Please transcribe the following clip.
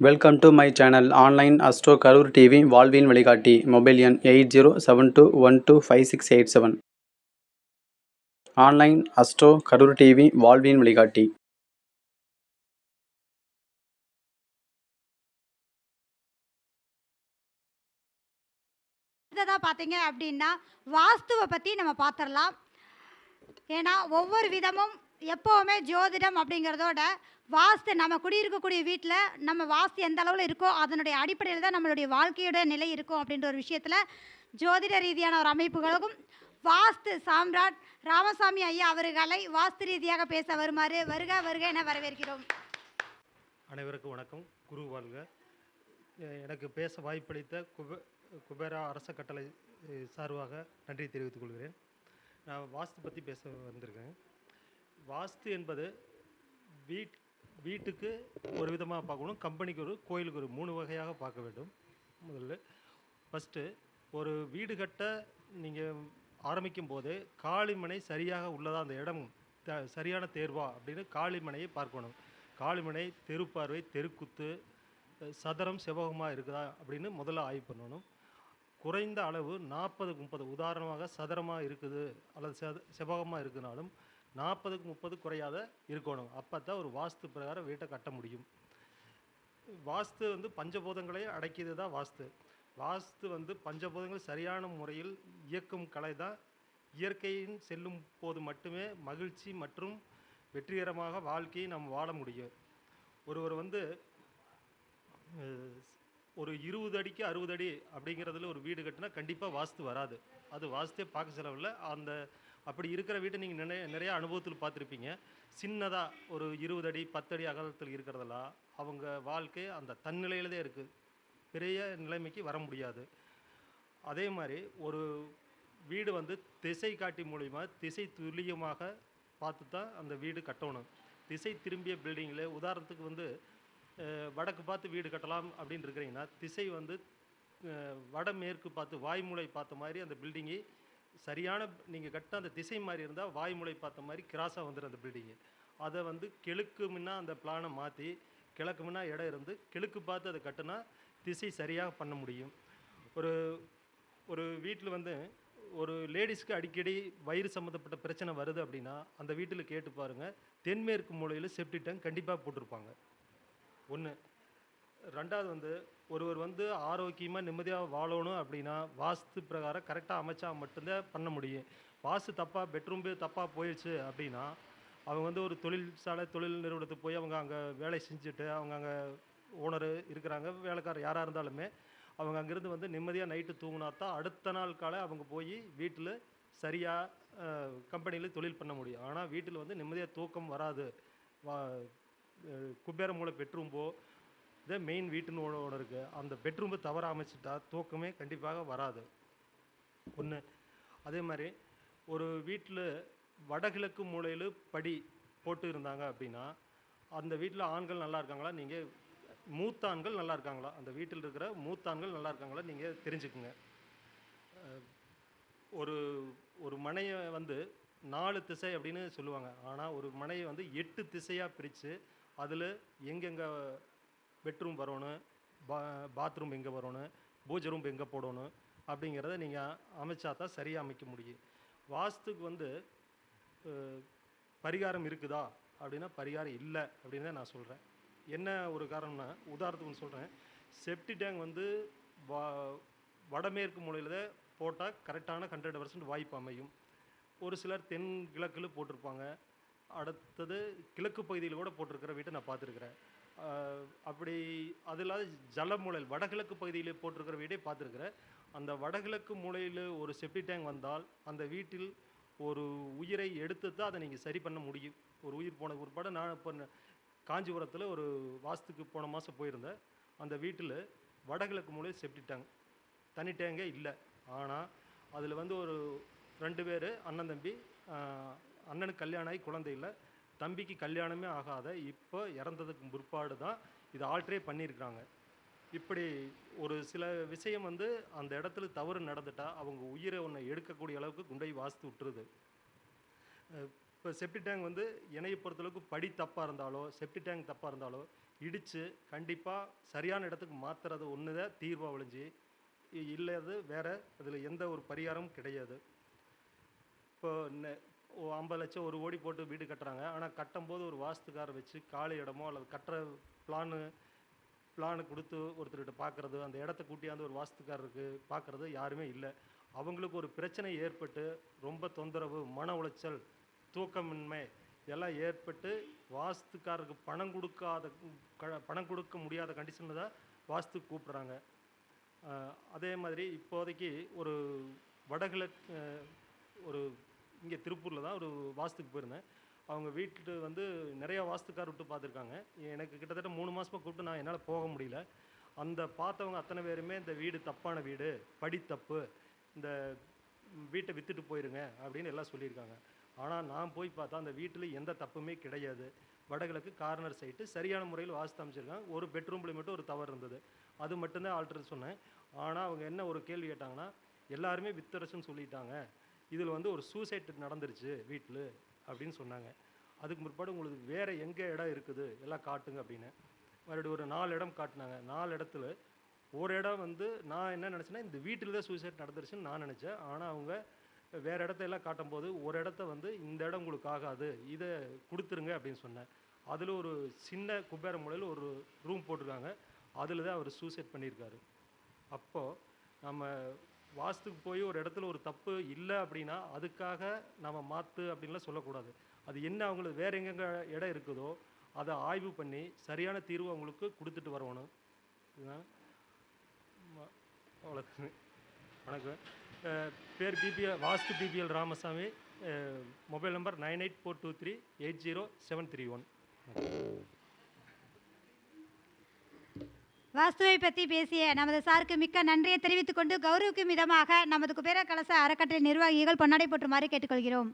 Welcome to my channel online astro Karur TV வாழ்வின் வழிகாட்டி mobile எண் eight zero seven two one two five six eight seven online astro Karur TV வாழ்வின் வழிகாட்டி அடுத்ததாக பார்த்தீங்க அப்படின்னா வாஸ்துவை பற்றி நம்ம பார்த்துடலாம். ஏன்னா ஒவ்வொரு விதமும் எப்போவுமே ஜோதிடம் அப்படிங்கிறதோட வாஸ்து நம்ம குடியிருக்கக்கூடிய வீட்டில் நம்ம வாஸ்து எந்த அளவில் இருக்கோ அதனுடைய அடிப்படையில் தான் நம்மளுடைய வாழ்க்கையோட நிலை இருக்கும் அப்படின்ற ஒரு விஷயத்தில் ஜோதிட ரீதியான ஒரு அமைப்புகளுக்கும் வாஸ்து சாம்ராட் ராமசாமி ஐயா அவர்களை வாஸ்து ரீதியாக பேச வருமாறு வருக வருக என வரவேற்கிறோம். அனைவருக்கும் வணக்கம். குரு வாழ்க. எனக்கு பேச வாய்ப்பளித்த குபே குபேரா அரச கட்டளை சார்பாக நன்றி தெரிவித்துக் கொள்கிறேன். நான் வாஸ்து பற்றி பேச வந்திருக்கேன். வாஸ்து என்பது வீட் வீட்டுக்கு ஒரு விதமாக பார்க்கணும் கம்பெனிக்கு ஒரு கோயிலுக்கு ஒரு மூணு வகையாக பார்க்க வேண்டும். முதல்ல ஃபஸ்ட்டு ஒரு வீடு கட்ட நீங்கள் ஆரம்பிக்கும் போது காளிமனை சரியாக உள்ளதா அந்த இடம் த சரியான தேர்வா அப்படின்னு காளிமனையை பார்க்கணும். காளிமனை தெருப்பார்வை தெருக்குத்து சதுரம் செவ்வகமாக இருக்குதா அப்படின்னு முதல்ல ஆய்வு பண்ணணும். குறைந்த அளவு நாற்பது முப்பது உதாரணமாக சதுரமாக இருக்குது அல்லது செத செவ்வகமாக இருக்குனாலும் நாற்பதுக்கு முப்பது குறையாத இருக்கணும். அப்போ தான் ஒரு வாஸ்து பிரகாரம் வீட்டை கட்ட முடியும். வாஸ்து வந்து பஞ்சபூதங்களையும் அடக்கியது தான் வாஸ்து. வாஸ்து வந்து பஞ்சபூதங்கள் சரியான முறையில் இயக்கும் கலை தான் இயற்கையின் செல்லும் போது மட்டுமே மகிழ்ச்சி மற்றும் வெற்றிகரமாக வாழ்க்கையை நாம் வாழ முடியும். ஒருவர் வந்து ஒரு இருபது அடிக்கு அறுபது அடி அப்படிங்கிறதுல ஒரு வீடு கட்டினா கண்டிப்பாக வாஸ்து வராது. அது வாஸ்தே பார்க்க செலவில் அந்த அப்படி இருக்கிற வீட்டை நீங்கள் நிறைய நிறைய அனுபவத்தில் பார்த்துருப்பீங்க. சின்னதாக ஒரு இருபது அடி பத்தடி அகலத்தில் இருக்கிறதெல்லாம் அவங்க வாழ்க்கை அந்த தன்னிலையில் தான் இருக்குது பெரிய நிலைமைக்கு வர முடியாது. அதே மாதிரி ஒரு வீடு வந்து திசை காட்டி மூலிமா திசை துல்லியமாக பார்த்து தான் அந்த வீடு கட்டணும். திசை திரும்பிய பில்டிங்கில் உதாரணத்துக்கு வந்து வடக்கு பார்த்து வீடு கட்டலாம் அப்படின்னு இருக்கிறீங்கன்னா திசை வந்து வடமேற்கு பார்த்து வாய்மூலை பார்த்த மாதிரி அந்த பில்டிங்கை சரியான நீங்கள் கட்ட அந்த திசை மாதிரி இருந்தால் வாய்மூலை பார்த்த மாதிரி கிராஸாக வந்துடும் அந்த பில்டிங்கு அதை வந்து கிழக்கு முன்னா அந்த பிளானை மாற்றி கிழக்கு முன்னா இடம் இருந்து கிழக்கு பார்த்து அதை கட்டினா திசை சரியாக பண்ண முடியும். ஒரு ஒரு வீட்டில் வந்து ஒரு லேடிஸ்க்கு அடிக்கடி வயிறு சம்மந்தப்பட்ட பிரச்சனை வருது அப்படின்னா அந்த வீட்டில் கேட்டு பாருங்கள் தென்மேற்கு மூலையில் செப்டி டேங்க் கண்டிப்பாக போட்டிருப்பாங்க. ஒன்று ரெண்டாவது வந்து ஒருவர் வந்து ஆரோக்கியமாக நிம்மதியாக வாழணும் அப்படின்னா வாஸ்து பிரகாரம் கரெக்டாக அமைச்சா மட்டும்தான் பண்ண முடியும். வாஸ்து தப்பாக பெட்ரூம் தப்பாக போயிடுச்சு அப்படின்னா அவங்க வந்து ஒரு தொழிற்சாலை தொழில் நிறுவனத்துக்கு போய் அவங்க அங்கே வேலை செஞ்சுட்டு அவங்க அங்கே ஓனர் இருக்கிறாங்க வேலைக்காரர் யாராக இருந்தாலுமே அவங்க அங்கேருந்து வந்து நிம்மதியாக நைட்டு தூங்கினா தான் அடுத்த நாள் காலை அவங்க போய் வீட்டில் சரியாக கம்பெனியில் தொழில் பண்ண முடியும். ஆனால் வீட்டில் வந்து நிம்மதியாக தூக்கம் வராது. வா குபேர மூலை பெட்ரூம்போ இதே மெயின் வீட்டுன்னு ஒன்று இருக்குது அந்த பெட்ரூமை தவற அமைச்சிட்டா தூக்கமே கண்டிப்பாக வராது. ஒன்று அதே மாதிரி ஒரு வீட்டில் வடகிழக்கு மூலையில் படி போட்டு இருந்தாங்க அப்படின்னா அந்த வீட்டில் ஆண்கள் நல்லா இருக்காங்களா? நீங்கள் மூத்தான்கள் நல்லா இருக்காங்களா? அந்த வீட்டில் இருக்கிற மூத்தான்கள் நல்லா இருக்காங்களா? நீங்கள் தெரிஞ்சுக்குங்க. ஒரு ஒரு மனையை வந்து நாலு திசை அப்படின்னு சொல்லுவாங்க. ஆனால் ஒரு மனையை வந்து எட்டு திசையாக பிரித்து அதில் எங்கெங்கே பெட்ரூம் வரணும் பா பாத்ரூம் எங்கே வரணும் பூஜை ரூம் எங்கே போடணும் அப்படிங்கிறத நீங்கள் அமைச்சா தான் சரியாக அமைக்க முடியும். வாஸ்துக்கு வந்து பரிகாரம் இருக்குதா அப்படின்னா பரிகாரம் இல்லை அப்படின்னு தான் நான் சொல்கிறேன் என்ன ஒரு காரணம்னா உதாரணத்துக்கு சொல்கிறேன் செப்டி டேங்க் வந்து வா வடமேற்கு மூலையில் போட்டால் கரெக்டான ஹண்ட்ரட் பர்சன்ட் வாய்ப்பு அமையும். ஒரு சிலர் தென்கிழக்கில் போட்டிருப்பாங்க. அடுத்தது கிழக்கு பகுதியில் கூட போட்டிருக்கிற வீட்டை நான் பார்த்துருக்குறேன். அப்படி அது இல்லாத ஜல மூலையில் வடகிழக்கு பகுதியில் போட்டிருக்கிற வீடே பார்த்துருக்குறேன். அந்த வடகிழக்கு மூலையில் ஒரு செப்டி டேங்க் வந்தால் அந்த வீட்டில் ஒரு உயிரை எடுத்து தான் அதை நீங்கள் சரி பண்ண முடியும். ஒரு உயிர் போன பிற்பாடு நான் இப்போ காஞ்சிபுரத்தில் ஒரு வாஸ்துக்கு போன மாதம் போயிருந்தேன். அந்த வீட்டில் வடகிழக்கு மூலையில் செப்டி டேங்க் தனி டேங்கே இல்லை. ஆனால் அதில் வந்து ஒரு ரெண்டு பேர் அண்ணன் தம்பி அண்ணனுக்கு கல்யாணம் ஆகி குழந்தை இல்லை. தம்பிக்கு கல்யாணமே ஆகாத இப்போ இறந்ததுக்கு பிற்பாடு தான் இதை ஆல்ட்ரே பண்ணியிருக்கிறாங்க. இப்படி ஒரு சில விஷயம் வந்து அந்த இடத்துல தவறு நடந்துட்டா அவங்க உயிரை ஒன்று எடுக்கக்கூடிய அளவுக்கு குண்டை வாசித்து விட்டுருது. இப்போ செப்டி டேங்க் வந்து இணையை பொறுத்தளவுக்கு படி தப்பாக இருந்தாலோ செப்டி டேங்க் தப்பாக இருந்தாலோ இடித்து கண்டிப்பாக சரியான இடத்துக்கு மாற்றுறது ஒன்று தான் தீர்வாக ஒழிஞ்சு இ- இல்லது வேறு அதில் எந்த ஒரு பரிகாரமும் கிடையாது. இப்போ ஐம்பது லட்சம் ஒரு ஓடி போட்டு வீடு கட்டுறாங்க. ஆனால் கட்டும்போது ஒரு வாஸ்துக்காரர் வச்சு காலி இடமோ அல்லது கட்டுற பிளானு பிளானு கொடுத்து ஒருத்தர்கிட்ட பார்க்குறது அந்த இடத்த கூட்டியாந்து ஒரு வாஸ்துக்காரருக்கு பார்க்குறது யாருமே இல்லை. அவங்களுக்கு ஒரு பிரச்சனை ஏற்பட்டு ரொம்ப தொந்தரவு மன உளைச்சல் தூக்கமின்மை இதெல்லாம் ஏற்பட்டு வாஸ்துக்காரருக்கு பணம் கொடுக்காத க- பணம் கொடுக்க முடியாத கண்டிஷனில் தான் வாஸ்து கூப்பிட்றாங்க. அதே மாதிரி இப்போதைக்கு ஒரு வடகிழக்கு ஒரு இங்கே திருப்பூரில் தான் ஒரு வாஸ்துக்கு போயிருந்தேன். அவங்க வீட்டு வந்து நிறைய வாஸ்துக்கார் விட்டு பார்த்துருக்காங்க. எனக்கு கிட்டத்தட்ட மூணு மாதமாக கூப்பிட்டு நான் என்னால் போக முடியல. அந்த பார்த்தவங்க அத்தனை பேருமே இந்த வீடு தப்பான வீடு படித்தப்பு இந்த வீட்டை விற்றுட்டு போயிருங்க அப்படின்னு எல்லாம் சொல்லியிருக்காங்க. ஆனால் நான் போய் பார்த்தா அந்த வீட்டில் எந்த தப்புமே கிடையாது. வடகிழக்கு கார்னர் சைட்டு சரியான முறையில் வாஸ்து அமைச்சிருக்காங்க. ஒரு பெட்ரூமில் மட்டும் ஒரு தவறு இருந்தது. அது மட்டும்தான் ஆல்ட்ரு சொன்னேன். ஆனால் அவங்க என்ன ஒரு கேள்வி கேட்டாங்கன்னா எல்லாருமே வித்தரசுன்னு சொல்லிட்டாங்க. இதில் வந்து ஒரு சூசைட் நடந்துருச்சு வீட்டில் அப்படின்னு சொன்னாங்க. அதுக்கு முற்பாடு உங்களுக்கு வேறு எங்கே இடம் இருக்குது? எல்லாம் காட்டுங்க அப்படின்னு. மறுபடியும் ஒரு நாலு இடம் காட்டினாங்க. நாலு இடத்துல ஒரு இடம் வந்து நான் என்ன நினச்சேன்னா இந்த வீட்டில் தான் சூசைட் நடந்துருச்சுன்னு நான் நினச்சேன். ஆனால் அவங்க வேறு இடத்த எல்லாம் காட்டும்போது ஒரு இடத்த வந்து இந்த இடம் உங்களுக்கு ஆகாது இதை கொடுத்துருங்க அப்படின்னு சொன்னேன். அதில் ஒரு சின்ன குபேர மூலையில் ஒரு ரூம் போட்டிருக்காங்க. அதில் தான் அவர் சூசைட் பண்ணியிருக்காரு. அப்போது நம்ம வாஸ்துக்கு போய் ஒரு இடத்துல ஒரு தப்பு இல்லை அப்படின்னா அதுக்காக நம்ம மாற்று அப்படின்லாம் சொல்லக்கூடாது. அது என்ன அவங்களுக்கு வேற எங்கெங்க இடம் இருக்குதோ அதை ஆய்வு பண்ணி சரியான தீர்வு அவங்களுக்கு கொடுத்துட்டு வரணும். இதுதான். ம- வணக்கம். பேர் BPL vastu BPL Ramasamy. Mobile number nine eight four two three eight zero seven three one. வாஸ்துவை பற்றி பேசிய நமது சாருக்கு மிக்க நன்றியை தெரிவித்துக் கொண்டு கௌரவிக்கும் விதமாக நமது குபேர கலச அறக்கட்டளை நிர்வாகிகள் பொன்னாடை போற்றுமாறு கேட்டுக்கொள்கிறோம்.